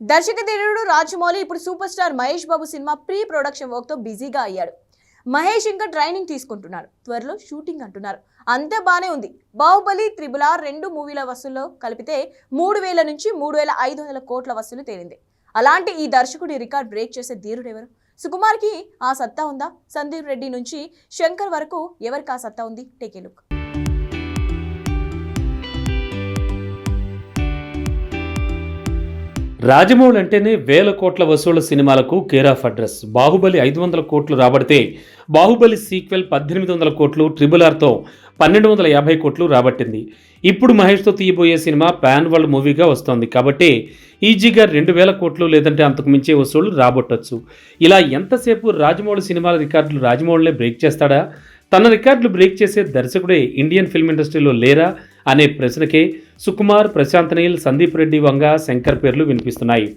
దర్శకధీరుడు రాజమౌళి ఇప్పుడు super star Mahesh Babu cinema pre production వర్క్తో బిజీగా అయ్యాడు. మహేష్ ఇంకా ట్రైనింగ్ తీసుకుంటున్నారు. త్వరలో షూటింగ్ అంటున్నారు. అంతే బానే ఉంది. బాహుబలి త్రిబుల్ ఆర్ రెండు మూవీల వసూల్లో కలిపితే మూడు వేల నుంచి మూడు వేల ఐదు వందల కోట్ల వసూలు తేలింది. అలాంటి ఈ దర్శకుడి రికార్డ్ బ్రేక్ చేసే ధీరుడు ఎవరు సుకుమార్కి ఆ సత్తా ఉందా? సందీప్ రెడ్డి నుంచి శంకర్ వరకు ఎవరికి ఆ సత్తా ఉంది? టేకే లుక్. రాజమౌళి అంటేనే వేల కోట్ల వసూళ్ళ సినిమాలకు కేర్ ఆఫ్ అడ్రస్. బాహుబలి ఐదు వందల కోట్లు రాబడితే బాహుబలి సీక్వెల్ పద్దెనిమిది వందల కోట్లు ట్రిబుల్ ఆర్తో పన్నెండు వందల యాభై కోట్లు రాబట్టింది. ఇప్పుడు మహేష్తో తీయబోయే సినిమా పాన్ వరల్డ్ మూవీగా వస్తోంది. కాబట్టి ఈజీగా రెండు వేల కోట్లు లేదంటే అంతకు మించే వసూళ్ళు రాబట్టొచ్చు. ఇలా ఎంతసేపు రాజమౌళి సినిమాల రికార్డులు రాజమౌళినే బ్రేక్ చేస్తాడా? తన రికార్డులు బ్రేక్ చేసే దర్శకుడే ఇండియన్ ఫిల్మ్ ఇండస్ట్రీలో లేరా? అనే ప్రశ్నకే సుకుమార్ ప్రశాంత్ నీల్ సందీప్ రెడ్డి వంగ శంకర్ పేర్లు వినిపిస్తున్నాయి.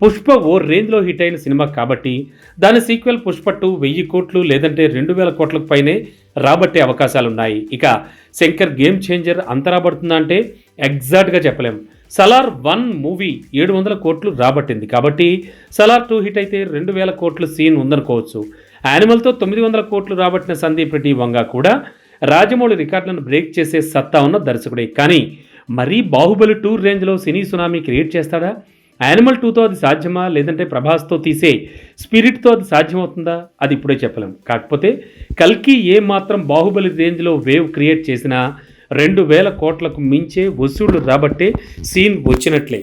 పుష్ప ఓ రేంజ్లో హిట్ అయిన సినిమా కాబట్టి దాని సీక్వెల్ పుష్ప టూ వెయ్యి కోట్లు లేదంటే రెండు వేల కోట్లకు పైనే రాబట్టే అవకాశాలున్నాయి. ఇక శంకర్ గేమ్ చేంజర్ అంతరాబడుతుందా అంటే ఎగ్జాక్ట్గా చెప్పలేం. సలార్ వన్ మూవీ ఏడు వందల కోట్లు రాబట్టింది కాబట్టి సలార్ టూ హిట్ అయితే రెండు వేల కోట్ల సీన్ ఉందనుకోవచ్చు. యానిమల్తో తొమ్మిది వందల కోట్లు రాబట్టిన సందీప్ రెడ్డి వంగ కూడా రాజమౌళి రికార్డులను బ్రేక్ చేసే సత్తా ఉన్న దర్శకుడే. కానీ మరీ బాహుబలి టూర్ రేంజ్లో సినీ సునామీ క్రియేట్ చేస్తాడా? యానిమల్ టూతో అది సాధ్యమా? లేదంటే ప్రభాస్తో తీసే స్పిరిట్తో అది సాధ్యమవుతుందా? అది ఇప్పుడే చెప్పలేం. కాకపోతే కల్కి ఏ మాత్రం బాహుబలి రేంజ్లో వేవ్ క్రియేట్ చేసినా రెండు వేల కోట్లకు మించే వసూళ్ళు రాబట్టే సీన్ వచ్చినట్లే.